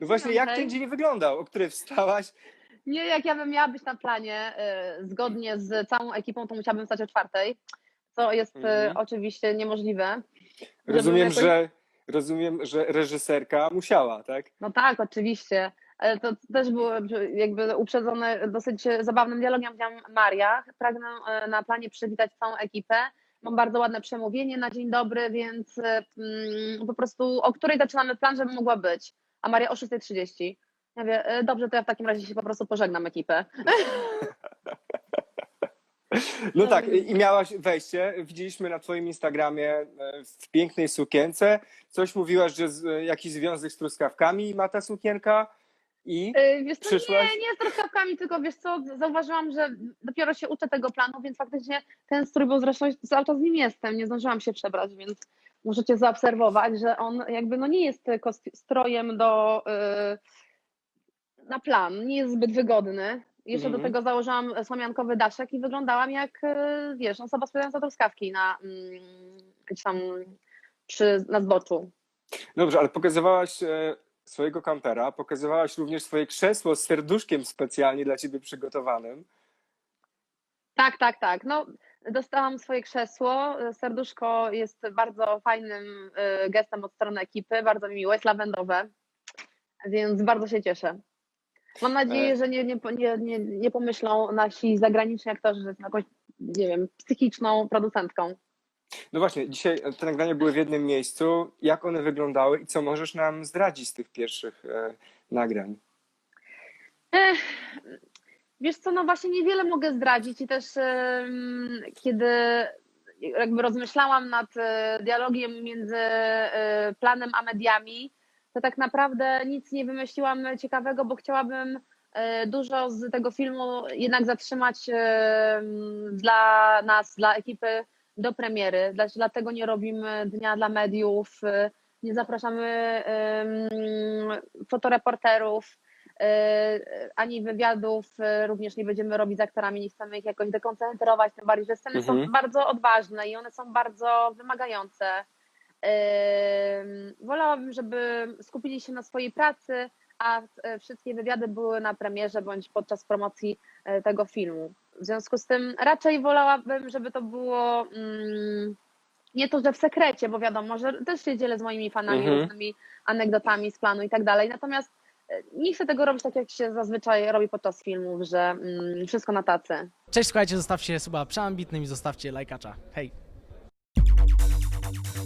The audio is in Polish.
No właśnie, jak ten dzień wyglądał, o której wstałaś? Nie, jak ja bym miała być na planie y, zgodnie z całą ekipą, to musiałabym stać o czwartej, co jest y, Mhm. oczywiście niemożliwe. Rozumiem, jakoś- że rozumiem, że reżyserka musiała, tak? No tak, oczywiście. Ale to też było jakby uprzedzone dosyć zabawnym dialogiem. Powiedziałam, Maria, pragnę e, na planie przywitać całą ekipę. Mam bardzo ładne przemówienie na dzień dobry, więc mm, po prostu o której zaczynamy plan, żeby mogła być? A Maria o 6.30. Ja mówię, e, dobrze, to ja w takim razie się po prostu pożegnam ekipę. No tak, i miałaś wejście. Widzieliśmy na Twoim Instagramie e, w pięknej sukience. Coś mówiłaś, że z, e, jakiś związek z truskawkami ma ta sukienka. I Wiesz co, Przyszłaś? nie, nie z truskawkami, tylko wiesz co, zauważyłam, że dopiero się uczę tego planu, więc faktycznie ten strój, bo zresztą cały czas w nim jestem, nie zdążyłam się przebrać, więc możecie zaobserwować, że on jakby no nie jest tylko strojem do, yy, na plan, nie jest zbyt wygodny. Jeszcze Mhm. do tego założyłam słomiankowy daszek i wyglądałam jak, yy, wiesz, osoba sprzedająca truskawki na, mm, gdzieś tam przy, na zboczu. dobrze, ale pokazywałaś e, swojego kampera, pokazywałaś również swoje krzesło z serduszkiem specjalnie dla Ciebie przygotowanym. Tak, tak, tak. No, dostałam swoje krzesło. Serduszko jest bardzo fajnym y, gestem od strony ekipy, bardzo mi miło, jest lawendowe, więc bardzo się cieszę. Mam nadzieję, E. że nie, nie, nie, nie, nie pomyślą nasi zagraniczni aktorzy, że jestem jakąś, nie wiem, psychiczną producentką. No właśnie, dzisiaj te nagrania były w jednym miejscu. Jak one wyglądały i co możesz nam zdradzić z tych pierwszych e, nagrań? Ech, wiesz co, no właśnie niewiele mogę zdradzić i też kiedy jakby rozmyślałam nad e, dialogiem między e, planem a mediami, to tak naprawdę nic nie wymyśliłam ciekawego, bo chciałabym e, dużo z tego filmu jednak zatrzymać dla nas, dla ekipy do premiery. Dla- Dlatego nie robimy dnia dla mediów, nie zapraszamy fotoreporterów, ani wywiadów, e, również nie będziemy robić z aktorami, nie chcemy ich jakoś dekoncentrować, tym bardziej, że sceny Mhm. są bardzo odważne i one są bardzo wymagające. Em, Wolałabym, żeby skupili się na swojej pracy, a e, wszystkie wywiady były na premierze bądź podczas promocji e, tego filmu. W związku z tym raczej wolałabym, żeby to było mm, nie to, że w sekrecie, bo wiadomo, że też się dzielę z moimi fanami Mhm. różnymi anegdotami z planu i tak dalej. Natomiast e, nie chcę tego robić tak, jak się zazwyczaj robi podczas filmów, że mm, wszystko na tacy. Cześć, słuchajcie, zostawcie suba przeambitnym i zostawcie lajkacza. Hej!